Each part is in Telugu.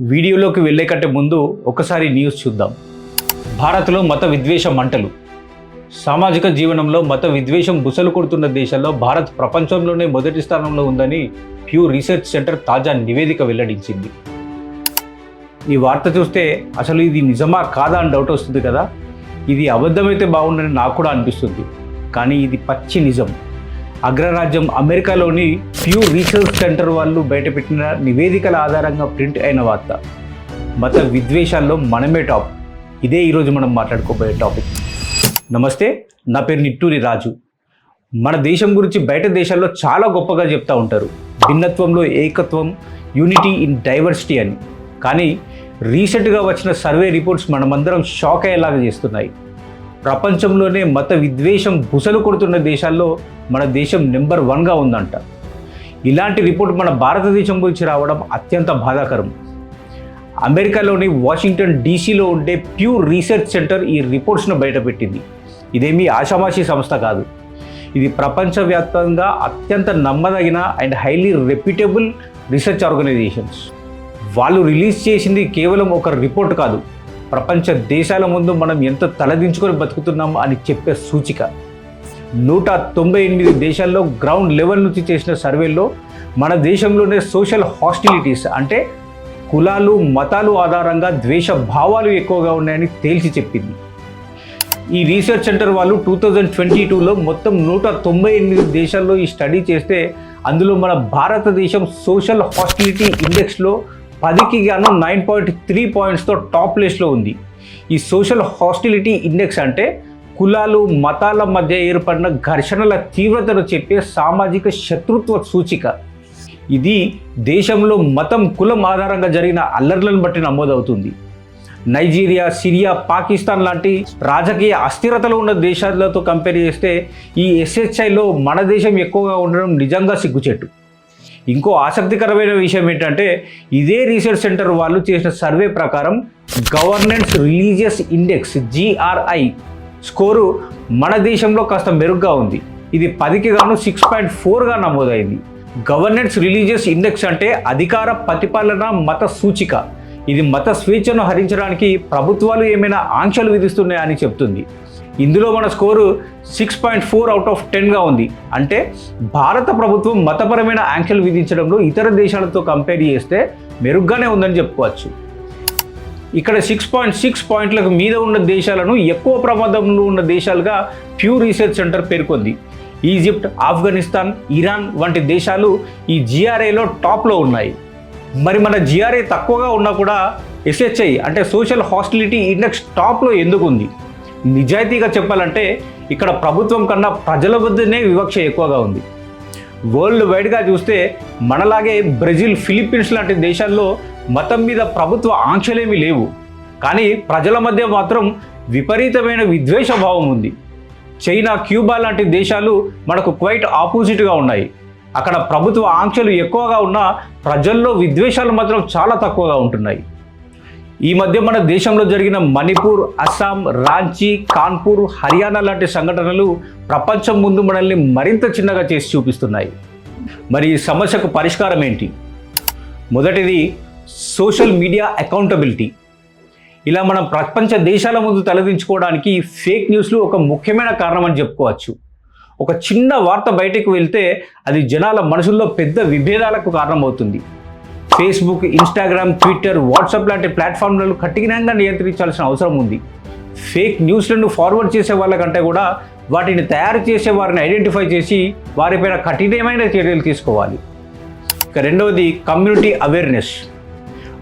వీడియోలోకి వెళ్ళే కంటే ముందు ఒకసారి న్యూస్ చూద్దాం. భారత్లో మత విద్వేష మంటలు. సామాజిక జీవనంలో మత విద్వేషం బుసలు కొడుతున్న దేశాల్లో భారత్ ప్రపంచంలోనే మొదటి స్థానంలో ఉందని ప్యూ రీసెర్చ్ సెంటర్ తాజా నివేదిక వెల్లడించింది. ఈ వార్త చూస్తే అసలు ఇది నిజమా కాదా అని డౌట్ వస్తుంది కదా. ఇది అబద్ధమైతే బాగుండని నాకు కూడా అనిపిస్తుంది. కానీ ఇది పచ్చి నిజం. అగ్రరాజ్యం అమెరికాలోని ప్యూ రీసెర్చ్ సెంటర్ వాళ్ళు బయటపెట్టిన నివేదికల ఆధారంగా ప్రింట్ అయిన వార్త. మత విద్వేషాల్లో మనమే టాప్. ఇదే ఈరోజు మనం మాట్లాడుకోబోయే టాపిక్. నమస్తే నా పేరు నిట్టూరి రాజు. మన దేశం గురించి బయట దేశాల్లో చాలా గొప్పగా చెప్తూ ఉంటారు. భిన్నత్వంలో ఏకత్వం యూనిటీ ఇన్ డైవర్సిటీ అని. కానీ రీసెంట్గా వచ్చిన సర్వే రిపోర్ట్స్ మనమందరం షాక్ అయ్యేలాగా చేస్తున్నాయి. ప్రపంచంలోనే మత విద్వేషం బుసలు కొడుతున్న దేశాల్లో మన దేశం నెంబర్ వన్గా ఉందంట. ఇలాంటి రిపోర్ట్ మన భారతదేశం గురించి రావడం అత్యంత బాధాకరం. అమెరికాలోని వాషింగ్టన్ డీసీలో ఉండే ప్యూర్ రీసెర్చ్ సెంటర్ ఈ రిపోర్ట్స్ను బయటపెట్టింది. ఇదేమీ ఆషామాషి సంస్థ కాదు. ఇది ప్రపంచవ్యాప్తంగా అత్యంత నమ్మదగిన and highly reputable research organisations. వాళ్ళు రిలీజ్ చేసింది కేవలం ఒక రిపోర్ట్ కాదు. ప్రపంచ దేశాల ముందు మనం ఎంత తలదించుకొని బతుకుతున్నాం అని చెప్పే సూచిక. నూట తొంభై ఎనిమిది దేశాల్లో గ్రౌండ్ లెవెల్ నుంచి చేసిన సర్వేల్లో మన దేశంలోనే సోషల్ హాస్టిలిటీస్ అంటే కులాలు మతాలు ఆధారంగా ద్వేష భావాలు ఎక్కువగా ఉన్నాయని తేల్చి చెప్పింది. ఈ రీసెర్చ్ సెంటర్ వాళ్ళు టూ థౌజండ్ ట్వంటీ టూలో మొత్తం నూట తొంభై ఎనిమిది దేశాల్లో ఈ స్టడీ చేస్తే అందులో మన భారతదేశం సోషల్ హాస్టిలిటీ ఇండెక్స్లో పదికి గాను నైన్ పాయింట్ త్రీ పాయింట్స్తో టాప్ ప్లేస్లో ఉంది. ఈ సోషల్ హాస్టిలిటీ ఇండెక్స్ అంటే కులాలు మతాల మధ్య ఏర్పడిన ఘర్షణల తీవ్రతను చెప్పే సామాజిక శత్రుత్వ సూచిక. ఇది దేశంలో మతం కులం ఆధారంగా జరిగిన అల్లర్లను బట్టి నమోదవుతుంది. నైజీరియా సిరియా పాకిస్తాన్ లాంటి రాజకీయ అస్థిరతలు ఉన్న దేశాలతో కంపేర్ చేస్తే ఈ ఎస్హెచ్ఐలో మన దేశం ఎక్కువగా ఉండడం నిజంగా సిగ్గుచెట్టు ఇంకో ఆసక్తికరమైన విషయం ఏంటంటే ఇదే రీసెర్చ్ సెంటర్ వాళ్ళు చేసిన సర్వే ప్రకారం governance religious index GRI score మన దేశంలో కాస్త మెరుగ్గా ఉంది. ఇది పదికి గాను సిక్స్ పాయింట్ ఫోర్గా నమోదైంది. గవర్నెన్స్ రిలీజియస్ ఇండెక్స్ అంటే అధికార ప్రతిపాలన మత సూచిక. ఇది మత స్వేచ్ఛను హరించడానికి ప్రభుత్వాలు ఏమైనా ఆంక్షలు విధిస్తున్నాయని చెప్తుంది. ఇందులో మన score six point four out of టెన్గా ఉంది. అంటే భారత ప్రభుత్వం మతపరమైన ఆంక్షలు విధించడంలో ఇతర దేశాలతో కంపేర్ చేస్తే మెరుగ్గానే ఉందని చెప్పుకోవచ్చు. ఇక్కడ సిక్స్ పాయింట్ సిక్స్ పాయింట్లకు మీద ఉన్న దేశాలను ఎక్కువ ప్రమాదంలో ఉన్న దేశాలుగా ప్యూ రీసెర్చ్ సెంటర్ పేర్కొంది. ఈజిప్ట్ ఆఫ్ఘనిస్తాన్ ఇరాన్ వంటి దేశాలు ఈ జిఆర్ఏలో టాప్లో ఉన్నాయి. మరి మన జిఆర్ఏ తక్కువగా ఉన్నా కూడా ఎస్హెచ్ఐ అంటే సోషల్ హాస్టిలిటీ ఇండెక్స్ టాప్లో ఎందుకు ఉంది? నిజాయితీగా చెప్పాలంటే ఇక్కడ ప్రభుత్వం కన్నా ప్రజల వద్దనే వివక్ష ఎక్కువగా ఉంది. వరల్డ్ వైడ్గా చూస్తే మనలాగే బ్రెజిల్ ఫిలిప్పీన్స్ లాంటి దేశాల్లో మతం మీద ప్రభుత్వ ఆంక్షలేమీ లేవు. కానీ ప్రజల మధ్య మాత్రం విపరీతమైన విద్వేష భావం ఉంది. చైనా క్యూబా లాంటి దేశాలు మనకు క్వైట్ ఆపోజిట్గా ఉన్నాయి. అక్కడ ప్రభుత్వ ఆంక్షలు ఎక్కువగా ఉన్నా ప్రజల్లో విద్వేషాలు మాత్రం చాలా తక్కువగా ఉంటున్నాయి. ఈ మధ్య మన దేశంలో జరిగిన మణిపూర్ అస్సాం రాంచీ కాన్పూర్ హర్యానా లాంటి సంఘటనలు ప్రపంచం ముందు మనల్ని మరింత చిన్నగా చేసి చూపిస్తున్నాయి. మరి ఈ సమస్యకు పరిష్కారం ఏంటి? మొదటిది సోషల్ మీడియా అకౌంటబిలిటీ. ఇలా మనం ప్రపంచ దేశాల ముందు తలదించుకోవడానికి ఫేక్ న్యూస్లు ఒక ముఖ్యమైన కారణం అని చెప్పుకోవచ్చు. ఒక చిన్న వార్త బయటకు వెళ్తే అది జనాల మనసుల్లో పెద్ద విభేదాలకు కారణమవుతుంది. ఫేస్బుక్ ఇన్స్టాగ్రామ్ ట్విట్టర్ వాట్సాప్ లాంటి ప్లాట్ఫామ్లను కఠినంగా నియంత్రించాల్సిన అవసరం ఉంది. ఫేక్ న్యూస్లను ఫార్వర్డ్ చేసే వాళ్ళకంటే కూడా వాటిని తయారు చేసే వారిని ఐడెంటిఫై చేసి వారిపైన కఠినమైన చర్యలు తీసుకోవాలి. ఇక రెండవది కమ్యూనిటీ అవేర్నెస్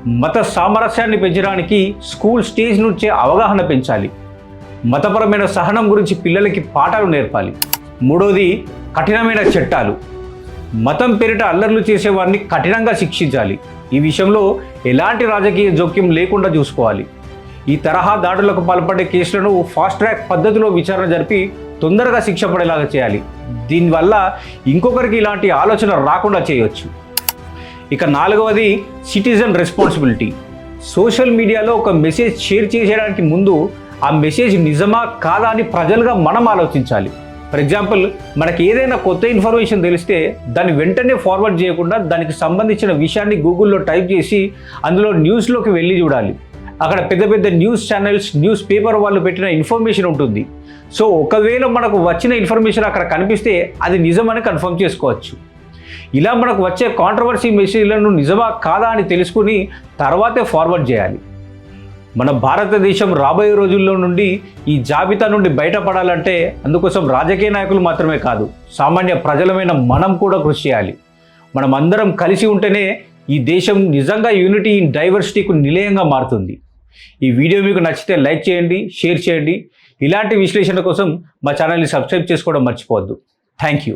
మత సామరస్యాన్ని పెంచడానికి స్కూల్ స్టేజ్ నుంచే అవగాహన పెంచాలి. మతపరమైన సహనం గురించి పిల్లలకి పాఠాలు నేర్పాలి. మూడవది కఠినమైన చట్టాలు. మతం పేరిట అల్లర్లు చేసేవారిని కఠినంగా శిక్షించాలి. ఈ విషయంలో ఎలాంటి రాజకీయ జోక్యం లేకుండా చూసుకోవాలి. ఈ తరహా దాడులకు పాల్పడే కేసులను ఫాస్ట్ ట్రాక్ పద్ధతిలో విచారణ జరిపి తొందరగా శిక్ష పడేలాగా చేయాలి. దీనివల్ల ఇంకొకరికి ఇలాంటి ఆలోచన రాకుండా చేయవచ్చు ఇక నాలుగవది సిటిజన్ రెస్పాన్సిబిలిటీ. సోషల్ మీడియాలో ఒక మెసేజ్ షేర్ చేసేయడానికి ముందు ఆ మెసేజ్ నిజమా కాదా అని ప్రజలుగా మనం ఆలోచించాలి. ఫర్ ఎగ్జాంపుల్ మనకి ఏదైనా కొత్త ఇన్ఫర్మేషన్ తెలిస్తే దాన్ని వెంటనే ఫార్వర్డ్ చేయకుండా దానికి సంబంధించిన విషయాన్ని గూగుల్లో టైప్ చేసి అందులో న్యూస్లోకి వెళ్ళి చూడాలి. అక్కడ పెద్ద పెద్ద న్యూస్ ఛానల్స్ న్యూస్ పేపర్ వాళ్ళు పెట్టిన ఇన్ఫర్మేషన్ ఉంటుంది. సో ఒకవేళ మనకు వచ్చిన ఇన్ఫర్మేషన్ అక్కడ కనిపిస్తే అది నిజమని కన్ఫర్మ్ చేసుకోవచ్చు. ఇలా మనకు వచ్చే కాంట్రవర్సీ మెసేజ్లను నిజమా కాదా అని తెలుసుకుని తర్వాతే ఫార్వర్డ్ చేయాలి. మన భారతదేశం రాబోయే రోజుల్లో నుండి ఈ జాబితా నుండి బయటపడాలంటే అందుకోసం రాజకీయ నాయకులు మాత్రమే కాదు సామాన్య ప్రజలమైన మనం కూడా కృషి చేయాలి. మనం అందరం కలిసి ఉంటేనే ఈ దేశం నిజంగా యూనిటీ ఇన్ డైవర్సిటీకు నిలయంగా మారుతుంది. ఈ వీడియో మీకు నచ్చితే లైక్ చేయండి షేర్ చేయండి. ఇలాంటి విశ్లేషణ కోసం మా ఛానల్ని సబ్స్క్రైబ్ చేసుకోవడం మర్చిపోవద్దు. Thank you